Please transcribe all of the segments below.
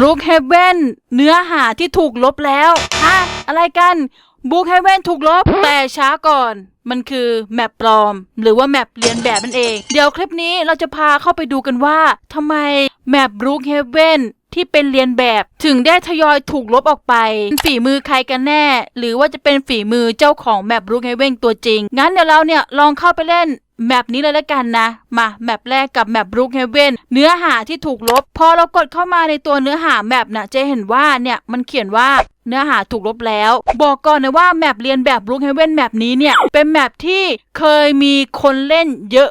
บรูคเฮเวนเนื้อหาที่ถูกลบแล้วฮะอะไรกันบรูคเฮเวนถูกลบแต่ช้าก่อน มันคือแมปปลอม หรือว่าแมปเรียนแบบนั่นเอง เดี๋ยวคลิปนี้เราจะพาเข้าไปดูกันว่าทำไมแมปบรูคเฮเวนที่เป็นเรียนแบบถึงได้ทยอยถูกลบออกไปฝีมือใครกันแน่ หรือว่าจะเป็นฝีมือเจ้าของแมปบรูคเฮเวนตัวจริง งั้นเดี๋ยวเราเนี่ยลองเข้าไปเล่น แมปนี้เลยละกันนะ มาแมปแรกกับแมปบรูคเฮเว่นเนื้อหาที่ถูกลบ พอเรากดเข้ามาในตัวเนื้อหาแมปน่ะจะเห็นว่าเนี่ยมันเขียนว่า เนื้อหาถูกลบแล้ว บอกก่อนนะว่าแมปเรียนแบบบรูคเฮเวนแมปนี้เนี่ย เป็นแมปที่เคยมีคนเล่นเยอะ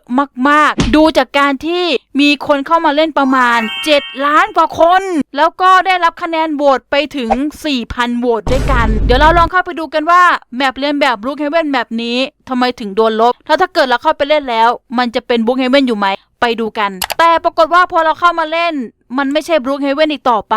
มาก ๆ ดูจากการที่มีคนเข้ามาเล่นประมาณ 7 ล้านกว่าคน แล้วก็ได้รับคะแนนโหวตไปถึง 4,000โหวตด้วยกัน เดี๋ยวเราลองเข้าไปดูกันว่าแมปเรียนแบบบรูคเฮเวนแมปนี้ทำไมถึงโดนลบ แล้วถ้าเกิดเราเข้าไปเล่นแล้ว มันจะเป็นบรูคเฮเวนอยู่ไหมไปดูกัน แต่ปรากฏว่าพอเราเข้ามาเล่น มันไม่ใช่บรูคเฮเวนอีกต่อไป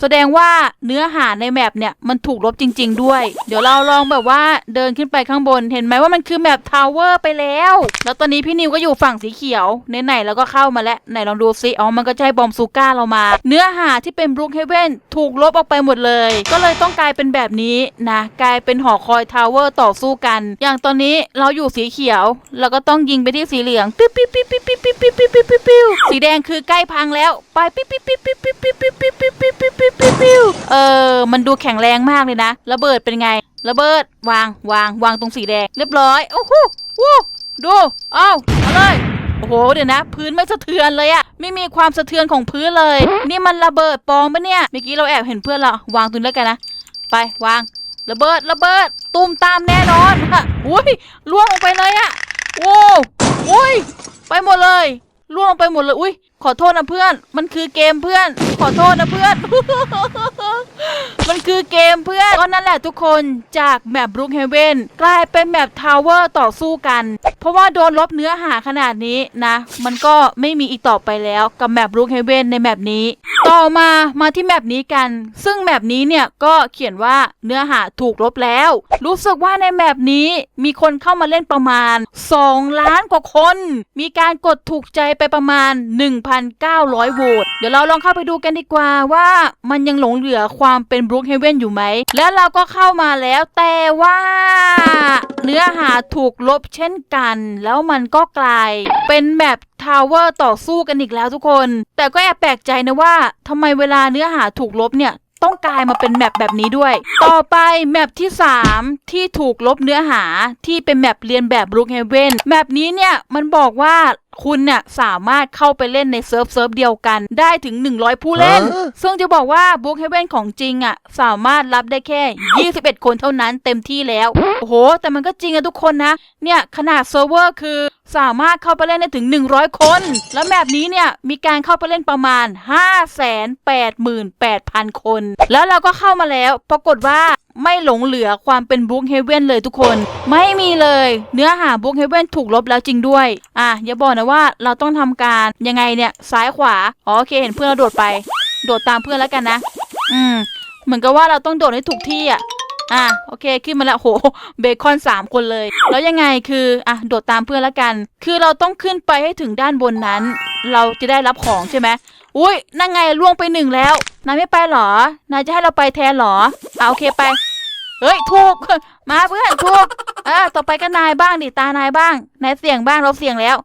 แสดงว่าเนื้อหาในแมปเนี่ยมันถูกลบจริง ๆ ด้วย เดี๋ยวเราลองแบบว่าเดินขึ้นไปข้างบน เห็นไหมว่ามันคือแมปทาวเวอร์ไปแล้ว แล้วตอนนี้พี่นิวก็อยู่ฝั่งสีเขียวไหนๆแล้วก็เข้ามาแล้วไหนลองดูซิอ๋อมันก็จะให้บอมซูก้าเรามา เนื้อหาที่เป็นบรูคเฮเวนถูกลบออกไปหมดเลย ก็เลยต้องกลายเป็นแบบนี้นะกลายเป็นหอคอยทาวเวอร์ต่อสู้กัน อย่างตอนนี้เราอยู่สีเขียวเราก็ต้องยิงไปที่สีเหลืองปิ๊บปิ๊บปิ๊บปิ๊บปิ๊บปิ๊บปิ๊บปิ๊บปิ๊บปิ๊บปิ๊บสีแดงคือใกล้พังแล้วไปปิ๊บปิ๊บปิ๊บปิ๊บปิ๊บปิ๊บปิ๊บปิ๊บปิ๊บปิ๊บปิ๊บปิ๊บปิ๊บเออ มันดูแข็งแรงมากเลยนะ ระเบิดเป็นไง ระเบิด วาง วาง วางตรงสีแดง เรียบร้อย โอ้โหวู้ดูเอาเอาเลยโอ้โห เดี๋ยวนะ พื้นไม่สะเทือนเลยอะไม่มีความสะเทือนของพื้นเลย นี่มันระเบิดปอมปะเนี่ย เมื่อกี้เราแอบเห็นเพื่อนเรา วางตรงนี้แล้วกันนะ ไป วาง ระเบิด ระเบิดตูมตามแน่นอนฮะอุ้ยล่วงลงไปเลยอะโว้วอุ้ย ไปหมดเลยล่วงลงไปหมดเลย อุ้ย ขอโทษนะเพื่อน มันคือเกมเพื่อน ขอโทษนะเพื่อน มันคือเกมเพื่อน ก็นั่นแหละทุกคนจากแมปบรูคเฮเวนกลายเป็นแมปทาวเวอร์ต่อสู้กัน เพราะว่าโดนลบเนื้อหาขนาดนี้นะ มันก็ไม่มีอีกต่อไปแล้วกับแมปบรูคเฮเวนในแมปนี้ ต่อมามาที่แมปนี้กัน ซึ่งแมปนี้เนี่ยก็เขียนว่าเนื้อหาถูกลบแล้ว รู้สึกว่าในแมปนี้มีคนเข้ามาเล่นประมาณ 2 ล้านกว่าคน มีการกดถูกใจไปประมาณ1,900โหวตเดี๋ยวเราลองเข้าไปดูกันดีกว่าว่ามันยังหลงเหลือความเป็นบรูคเฮเวนอยู่ไหม แล้วเราก็เข้ามาแล้วแต่ว่า เนื้อหาถูกลบเช่นกัน แล้วมันก็กลาย เป็นแมปทาวเวอร์ต่อสู้กันอีกแล้วทุกคน แต่ก็แอบแปลกใจนะว่าทำไมเวลาเนื้อหาถูกลบเนี่ยต้องกลายมาเป็นแมปแบบนี้ด้วย ต่อไปแมปที่ 3 ที่ถูกลบเนื้อหาที่เป็นแมปเรียนแบบบรูคเฮเวนแมปนี้เนี่ยมันบอกว่า คุณเนี่ยสามารถเข้าไปเล่นในเซิร์ฟเซิร์ฟเดียวกันได้ถึง 100 ผู้เล่นฮะซึ่งจะบอกว่าบ o ๊กเฮเ e นของจริงอะ สามารถรับได้แค่ 21 คนเท่านั้นเต็มที่แล้ว โอ้โห แต่มันก็จริงอะทุกคนนะ เนี่ย ขนาดเซิร์ฟเวอร์คือสามารถเข้าไปเล่นได้ถึง 100 คน แล้วแบบนี้เนี่ย มีการเข้าไปเล่นประมาณ 588,000 คน แล้วเราก็เข้ามาแล้ว ปรากฏว่า ไม่หลงเหลือความเป็นบุ๊กเฮเว่นเลยทุกคน ไม่มีเลย เนื้อหาบุ๊กเฮเว่นถูกลบแล้วจริงด้วย อะอย่าบอกนะว่าเราต้องทำการยังไงเนี่ยซ้ายขวาอ๋อโอเคเห็นเพื่อนเราโดดไป โดดตามเพื่อนแล้วกันนะ อืม เหมือนกับว่าเราต้องโดดให้ถูกที่อะอะโอเคขึ้นมาแล้วโหเบคอนสามคนเลย แล้วยังไงคืออะโดดตามเพื่อนแล้วกัน คือเราต้องขึ้นไปให้ถึงด้านบนนั้น เราจะได้รับของใช่ไหม อุ้ยนั่งไงล่วงไปหนึ่งแล้วนายไม่ไปหรอนายจะให้เราไปแทนหรอเอะโอเคไป เฮ้ยถูก มาเพื่อนถูกเออต่อไปก็นายบ้างดิตานายบ้างนายเสี่ยงบ้างเราเสี่ยงแล้ว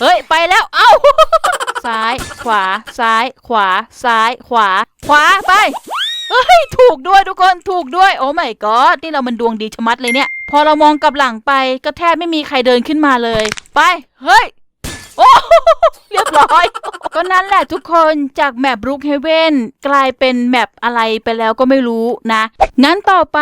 เฮ้ยไปแล้ว เอ้าซ้าย ขวา ซ้าย ขวา ซ้าย ขวา ขวาไปเฮ้ยถูกด้วยทุกคนถูกด้วย โอ้ไม่กอดนี่เรามันดวงดีชะมัดเลยเนี่ย พอเรามองกลับหลังไปก็แทบไม่มีใครเดินขึ้นมาเลย ไป เฮ้ย โอ้เรียบร้อย ก็นั่นแหละทุกคนจากแมปบรูคเฮเวนกลายเป็นแมปอะไรไปแล้วก็ไม่รู้นะงั้นต่อไป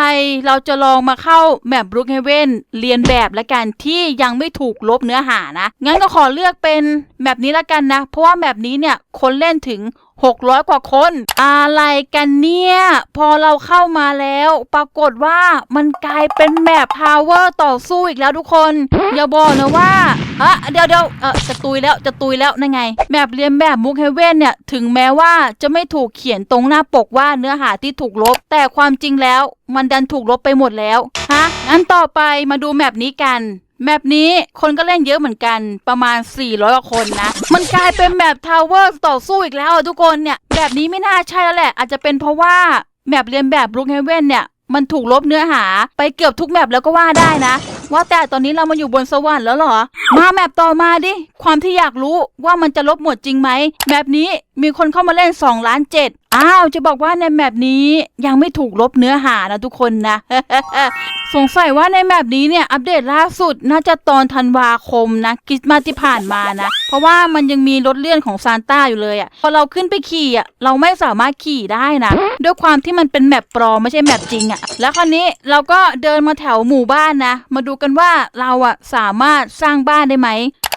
เราจะลองมาเข้าแมปบรูคเฮเวนเรียนแบบละกันที่ยังไม่ถูกลบเนื้อหานะ งั้นก็ขอเลือกเป็นแมปนี้ละกันนะ เพราะว่าแมปนี้เนี่ยคนเล่นถึง600 กว่าคน อะไรกันเนี่ย พอเราเข้ามาแล้ว ปรากฏว่ามันกลายเป็นแมปพาวเวอร์ต่อสู้อีกแล้วทุกคน อย่าบอกนะว่า อะเดี๋ยวเดี๋ยวเออจะตุยแล้วจะตุยแล้วนั่นไงแมปเรียนแบบมุกเฮเว่นเนี่ยถึงแม้ว่าจะไม่ถูกเขียนตรงหน้าปกว่าเนื้อหาที่ถูกลบ แต่ความจริงแล้ว มันดันถูกลบไปหมดแล้วฮะงั้นต่อไปมาดูแมปนี้กันแมปนี้คนก็เล่นเยอะเหมือนกันประมาณ 400กว่าคนนะ มันกลายเป็นแมปทาวเวอร์ต่อสู้อีกแล้วอะทุกคนเนี่ย แบบนี้ไม่น่าใช่แล้วแหละ อาจจะเป็นเพราะว่าแมปเรียนแบบบรูคเฮเว่นเนี่ย มันถูกลบเนื้อหาไปเกือบทุกแมปแล้วก็ว่าได้นะ ว่าแต่ตอนนี้เรามาอยู่บนสวรรค์แล้วเหรอ มาแมปต่อมาดิ ความที่อยากรู้ว่ามันจะลบหมดจริงไหมแมปนี้ มีคนเข้ามาเล่น2ล้านเจ็ดอ้าวจะบอกว่าในแมปนี้ยังไม่ถูกลบเนื้อหานะทุกคนนะ สงสัยว่าในแมปนี้เนี่ยอัปเดตล่าสุดน่าจะตอนธันวาคมนะคริสต์มาสที่ผ่านมานะ เพราะว่ามันยังมีรถเลื่อนของซานต้าอยู่เลยอะ่ะพอเราขึ้นไปขี่อะ่ะเราไม่สามารถขี่ได้นะ ด้วยความที่มันเป็นแมปปลอมไม่ใช่แมปจริงอะ่ะ แล้วคราวนี้เราก็เดินมาแถวหมู่บ้านนะ มาดูกันว่าเราอะ่ะสามารถสร้างบ้านได้ไหม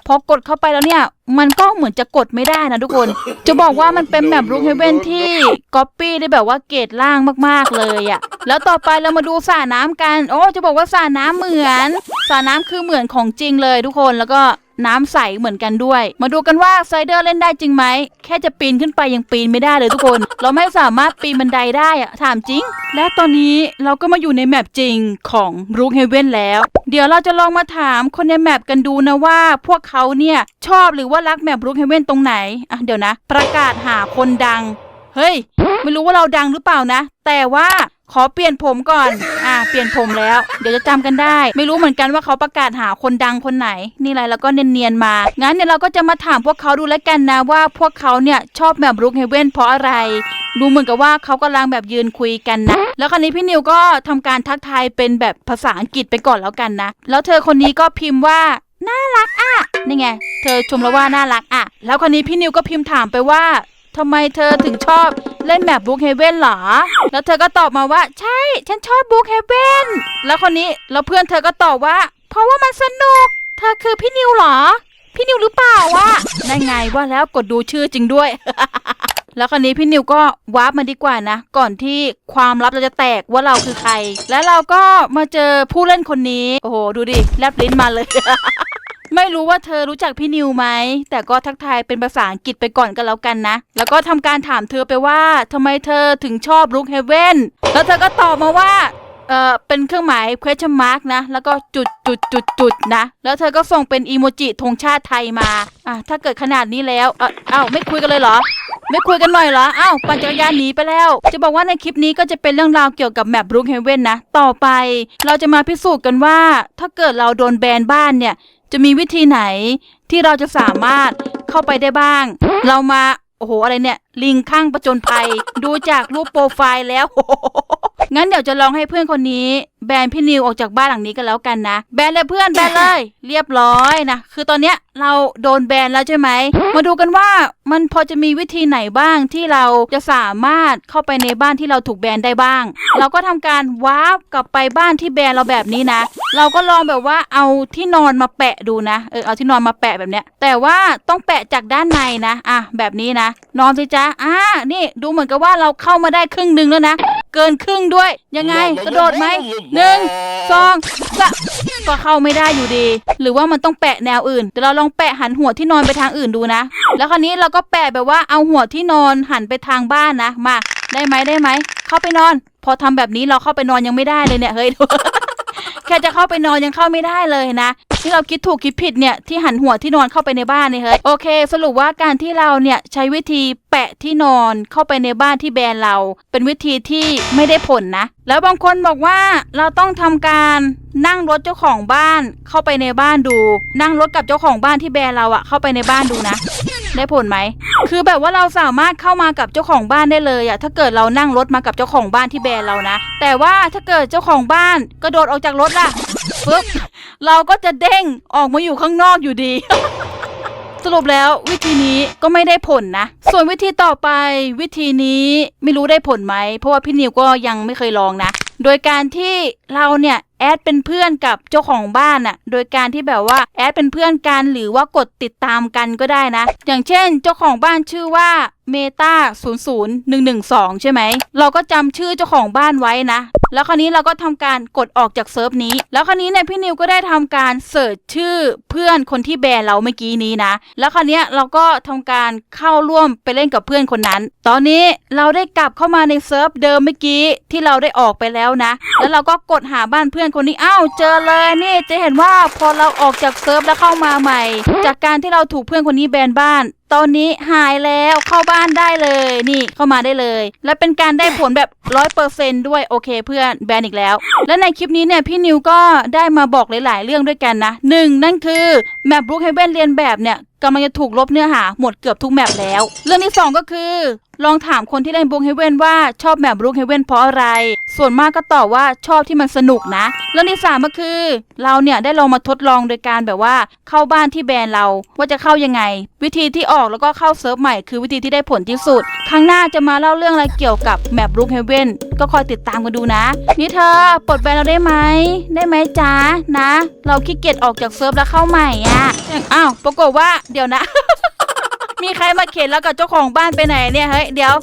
พอกดเข้าไปแล้วเนี่ย มันก็เหมือนจะกดไม่ได้นะทุกคน จะบอกว่ามันเป็นแบบรูคเฮเว่นที่ก๊อปปี้ได้แบบว่าเกรดล่างมากๆเลยอะ่ะแล้วต่อไปเรามาดูสระน้ำกัน โอ้จะบอกว่าสระน้ำเหมือนสระน้ำคือเหมือนของจริงเลยทุกคนแล้วก็ น้ำใสเหมือนกันด้วย มาดูกันว่าไซเดอร์เล่นได้จริงไหม แค่จะปีนขึ้นไปยังปีนไม่ได้เลยทุกคน เราไม่สามารถปีนบันไดได้อะถามจริง และตอนนี้เราก็มาอยู่ในแมปจริงของรูคเฮเว่นแล้ว เดี๋ยวเราจะลองมาถามคนในแมปกันดูนะว่า พวกเขาเนี่ยชอบหรือว่ารักแมปรูคเฮเว่นตรงไหนอะเดี๋ยวนะ ประกาศหาคนดัง เฮ้ย ไม่รู้ว่าเราดังหรือเปล่านะ แต่ว่า ขอเปลี่ยนผมก่อน อ่า เปลี่ยนผมแล้ว เดี๋ยวจะจำกันได้ ไม่รู้เหมือนกันว่าเขาประกาศหาคนดังคนไหน นี่ไรแล้วก็เนียนๆมา งั้นเดี๋ยเราก็จะมาถามพวกเขาดูแล้วกันนะว่าพวกเขาเนี่ยชอบแบบรุกเฮเว่นเพราะอะไร ดูเหมือนกับว่าเขากำลังแบบยืนคุยกันนะ แล้วคราวนี้พี่นิวก็ทำการทักทายเป็นแบบภาษาอังกฤษไปก่อนแล้วกันนะ แล้วเธอคนนี้ก็พิมพ์ว่าน่ารักอะ นี่ไง เธอชมแล้วว่าน่ารักอะ แล้วคนนี้พี่นิวก็พิมพ์ถามไปว่า ทำไมเธอถึงชอบเล่นแบบบุ๊กเฮเว่นหรอ แล้วเธอก็ตอบมาว่า ใช่ ฉันชอบบุ๊กเฮเว่นแล้วคนนี้แล้วเพื่อนเธอก็ตอบว่า เพราะว่ามันสนุก เธอคือพี่นิวเหรอ พี่นิวหรือเปล่าวะนั่นไงว่าแล้วกดดูชื่อจริงด้วย แล้วคราวนี้พี่นิวก็วาร์ปมาดีกว่านะ ก่อนที่ความลับเราจะแตกว่าเราคือใคร แล้วเราก็มาเจอผู้เล่นคนนี้ โอ้โห ดูดิแลบลิ้นมาเลย ไม่รู้ว่าเธอรู้จักพี่นิวไหม แต่ก็ทักทายเป็นภาษาอังกฤษไปก่อนก็แล้วกันนะ แล้วก็ทำการถามเธอไปว่าทำไมเธอถึงชอบลุคเฮเว่นแล้วเธอก็ตอบมาว่า เออเป็นเครื่องหมาย question mark นะ แล้วก็จุดจุดจุดจุดนะ แล้วเธอก็ส่งเป็นอีโมจิธงชาติไทยมา อะ ถ้าเกิดขนาดนี้แล้ว เอ้าเอ้าไม่คุยกันเลยเหรอ ไม่คุยกันหน่อยเหรอ อ้าว ปั่นจักรยานหนีไปแล้ว จะบอกว่าในคลิปนี้ก็จะเป็นเรื่องราวเกี่ยวกับแมปบรูคเฮเว่นนะ ต่อไปเราจะมาพิสูจน์กันว่า ถ้าเกิดเราโดนแบนบ้านเนี่ย จะมีวิธีไหนที่เราจะสามารถเข้าไปได้บ้าง เรามา โอ้โห อะไรเนี่ย ลิงข้างประจนภัย ดูจากรูปโปรไฟล์แล้ว งั้นเดี๋ยวจะลองให้เพื่อนคนนี้แบนพี่นิวออกจากบ้านหลังนี้กันแล้วกันนะ แบนเลยเพื่อนแบนเลย เรียบร้อยนะ คือตอนเนี้ยเราโดนแบนแล้วใช่ไหม มาดูกันว่ามันพอจะมีวิธีไหนบ้างที่เราจะสามารถเข้าไปในบ้านที่เราถูกแบนได้บ้าง เราก็ทำการวาร์ปกลับไปบ้านที่แบนเราแบบนี้นะ เราก็ลองแบบว่าเอาที่นอนมาแปะดูนะ เออเอาที่นอนมาแปะแบบเนี้ย แต่ว่าต้องแปะจากด้านในนะ อะแบบนี้นะ นอนสิจ๊ะอ่านี่ดูเหมือนกับว่าเราเข้ามาได้ครึ่งหนึ่งแล้วนะ เกินครึ่งด้วย ยังไงกระโดดไหมหนึ่งสองสามก็เข้าไม่ได้อยู่ดี หรือว่ามันต้องแปะแนวอื่นเดี๋ยวเราลองแปะหันหัวที่นอนไปทางอื่นดูนะ แล้วคราวนี้เราก็แปะแบบว่าเอาหัวที่นอนหันไปทางบ้านนะมาได้ไหมได้ไหมเข้าไปนอน พอทำแบบนี้เราเข้าไปนอนยังไม่ได้เลยเนี่ยเฮ้ยแค่จะเข้าไปนอนยังเข้าไม่ได้เลยนะที่เราคิดถูกคิดผิดเนี่ยที่หันหัวที่นอนเข้าไปในบ้านเนี่ยเฮ้ยโอเค สรุปว่าการที่เราเนี่ยใช้วิธีแปะที่นอนเข้าไปในบ้านที่แบรนด์เรา เป็นวิธีที่ไม่ได้ผลนะ แล้วบางคนบอกว่าเราต้องทำการนั่งรถเจ้าของบ้านเข้าไปในบ้านดู นั่งรถกับเจ้าของบ้านที่แบรนด์เราอะเข้าไปในบ้านดูนะ ได้ผลไหมคือแบบว่าเราสามารถเข้ามากับเจ้าของบ้านได้เลยอะถ้าเกิดเรานั่งรถมากับเจ้าของบ้านที่แบรนด์เรานะ แต่ว่าถ้าเกิดเจ้าของบ้านกระโดดออกจากรถล่ะปึ๊บเราก็จะเดงออกมาอยู่ข้างนอกอยู่ดี สรุปแล้ววิธีนี้ก็ไม่ได้ผลนะ ส่วนวิธีต่อไปวิธีนี้ไม่รู้ได้ผลไหม เพราะว่าพี่นิวก็ยังไม่เคยลองนะโดยการที่เราเนี่ยแอดเป็นเพื่อนกับเจ้าของบ้านน่ะ โดยการที่แบบว่าแอดเป็นเพื่อนกันหรือว่ากดติดตามกันก็ได้นะ อย่างเช่น เจ้าของบ้านชื่อว่าเมตา00112 ใช่ไหม เราก็จำชื่อเจ้าของบ้านไว้นะ แล้วคราวนี้เราก็ทำการกดออกจากเซิร์ฟนี้ แล้วคราวนี้เนี่ยพี่นิวก็ได้ทำการเสิร์ชชื่อเพื่อนคนที่แบนเราเมื่อกี้นี้นะ แล้วคราวนี้เราก็ทำการเข้าร่วมไปเล่นกับเพื่อนคนนั้น ตอนนี้เราได้กลับเข้ามาในเซิร์ฟเดิมเมื่อกี้ที่เราได้ออกไปแล้วนะ แล้วเราก็กดหาบ้านเพื่อนคนนี้อ้าวเจอเลยนี่จะเห็นว่าพอเราออกจากเซิร์ฟแล้วเข้ามาใหม่ จากการที่เราถูกเพื่อนคนนี้แบนบ้านตอนนี้หายแล้วเข้าบ้านได้เลยนี่เข้ามาได้เลย และเป็นการได้ผลแบบร้อยเปอร์เซนด้วยโอเคเพื่อนแบนอีกแล้ว และในคลิปนี้เนี่ยพี่นิวก็ได้มาบอกหลาย ๆ เรื่องด้วยกันนะหนึ่งนั่นคือแมปบรูคเฮเวนเรียนแบบเนี่ยกำลังจะถูกลบเนื้อหาหมดเกือบทุกแมปแล้ว เรื่องที่สองก็คือ ลองถามคนที่เล่นบรูคเฮเว่นว่าชอบแมปบรูคเฮเว่นเพราะอะไร ส่วนมากก็ตอบว่าชอบที่มันสนุกนะ เรื่องที่สามก็คือ เราเนี่ยได้ลองมาทดลองโดยการแบบว่าเข้าบ้านที่แบรนด์เราว่าจะเข้ายังไง วิธีที่อออกแล้วก็เข้าเซิร์ฟใหม่คือวิธีที่ได้ผลที่สุด ครั้งหน้าจะมาเล่าเรื่องอะไรเกี่ยวกับแมปรูคเฮเว่นก็คอยติดตามกันดูนะ นี่เธอปลดแบนเราได้ไหมได้ไหมจ๊ะนะ เราขี้เกียจออกจากเซิร์ฟแล้วเข้าใหม่อะอ้าวปรากฏว่าเดี๋ยวนะ มีใครมาเข็นแล้วกับเจ้าของบ้านไปไหนเนี่ยเฮ้ยเดี๋ยว